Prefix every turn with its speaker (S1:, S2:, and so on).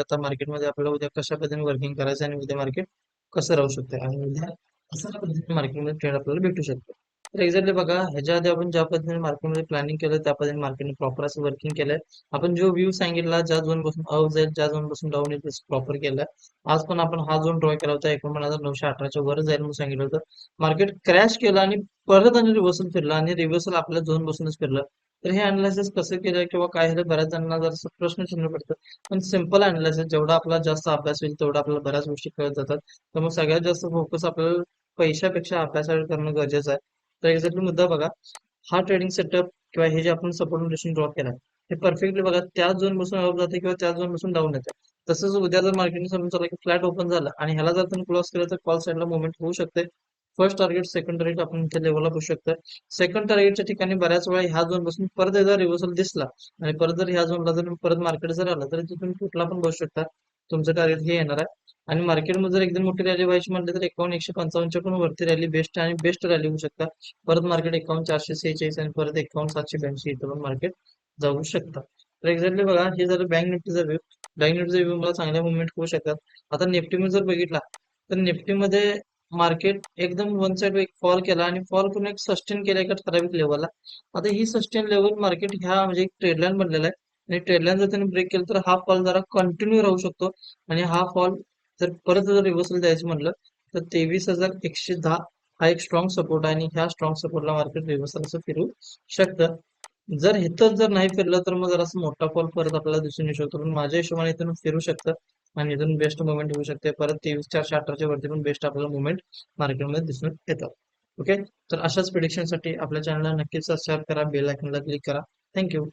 S1: आता मार्केटमध्ये आपल्याला उद्या कशा पद्धतीने वर्किंग करायचं आणि उद्या मार्केट कसं राहू शकतं आणि उद्या कशा पद्धतीने मार्केटमध्ये ट्रेड आपल्याला भेटू शकतो तर एक्झॅक्टली बघा ह्याच्या आधी आपण ज्या पद्धतीने मार्केटमध्ये प्लॅनिंग केलं त्या पद्धतीने मार्केटने प्रॉपर असं वर्किंग केलंय. आपण जो व्ह्यू सांगितला ज्या झोनपासून अप जाईल ज्या झोनपासून डाऊन येईल प्रॉपर केलं आज पण आपण हा झोन ड्रॉ केला होता एकोणपन्नास हजार नऊशे अठराच्या वर जाईल म्हणून सांगितलं होतं. मार्केट क्रॅश केलं आणि परत आणि रिव्हर्सल फिरलं आणि रिव्हर्सल आपल्या झोन पासूनच फिरलं. तर हे अनालिसिस कसं केलं किंवा काय झालं? बऱ्याच जणांना जर प्रश्नचिन्ह पडतं पण सिंपल अनालिसिस जेवढा आपला जास्त अभ्यास होईल तेवढा आपल्याला बऱ्याच गोष्टी कळत जातात. त्यामुळे सगळ्यात जास्त फोकस आपल्याला पैशापेक्षा अभ्यासावर करणं गरजेचं आहे. तर एक्झॅक्टली मुद्दा बघा हा ट्रेडिंग सेटअप किंवा हे जे आपण सपोर्ट नोटेशन ड्रॉ केला हे परफेक्टली बघा त्याच झोनपासून अप जाते किंवा त्याच झोनपासून डाऊन येते. तसंच उद्या जर मार्केटने समजून चाललं की फ्लॅट ओपन झालं आणि ह्याला जर तुम्ही क्लॉस केलं तर कॉल साईडला मुवमेंट होऊ शकते. फर्स्ट टार्गेट सेकंड टार्गेट आपण इथे लेवलला बसू शकतो. सेकंड टार्गेटच्या ठिकाणी बऱ्याच वेळा ह्या झोनपासून परत एकदा रिव्हर्सल दिसला आणि परत जर ह्या झोनला जर परत मार्केट जर आला तर तिथून कुठला पण बसू शकता. तुमचं टार्गेट हे येणार आहे. आणि मार्केटमध्ये जर एकदम मोठी रॅली व्हायची म्हटलं तर एकावन्न एकशे पंचावन्नच्या पण वरती रॅली बेस्ट आणि बेस्ट रॅली होऊ शकता. परत मार्केट एकावन्न चारशे सेहेचाळीस आणि परत एकावन्न सातशे ब्याऐंशी इथं पण मार्केट जाऊ शकतात तर एक्झॅक्टली बघा हे जर बँक निफ्टीचा व्यू बँक निफ्टीचा व्यू मला चांगल्या मुवमेंट होऊ शकतात. आता निफ्टीमध्ये जर बघितला तर निफ्टीमध्ये मार्केट एकदम वन साइड एक फॉल केला आणि फॉल करून एक सस्टेन केला एका ठराविक लेवलला आता ही सस्टेन लेवल मार्केट ह्या म्हणजे एक ट्रेडलाईन बनलेला आहे. आणि ट्रेडलाईन जर त्यांनी ब्रेक केलं तर हा फॉल जरा कंटिन्यू राहू शकतो. आणि हा फॉल जर परत जर रिव्हर्सल द्यायचं म्हणलं तर तेवीस हजार एकशे दहा हा एक स्ट्रॉंग सपोर्ट आहे आणि ह्या स्ट्रॉंग सपोर्टला मार्केट रिव्हर्सल असं फिरू शकतं. जर इथं जर नाही फिरलं तर मग जरा मोठा फॉल परत आपल्याला दिसून येऊ शकतो. पण माझ्या हिशोबाने इथून फिरू शकतं. आणि इथून बेस्ट मुवमेंट होऊ शकते. परत तेवीस चारशे अठराच्या वरती पण बेस्ट आपल्याला मुवमेंट मार्केटमध्ये दिसून येतात. ओके तर अशाच प्रिडिक्शनसाठी आपल्या चॅनलला नक्कीच सबस्क्राईब करा बेल आयकनला क्लिक करा. Thank you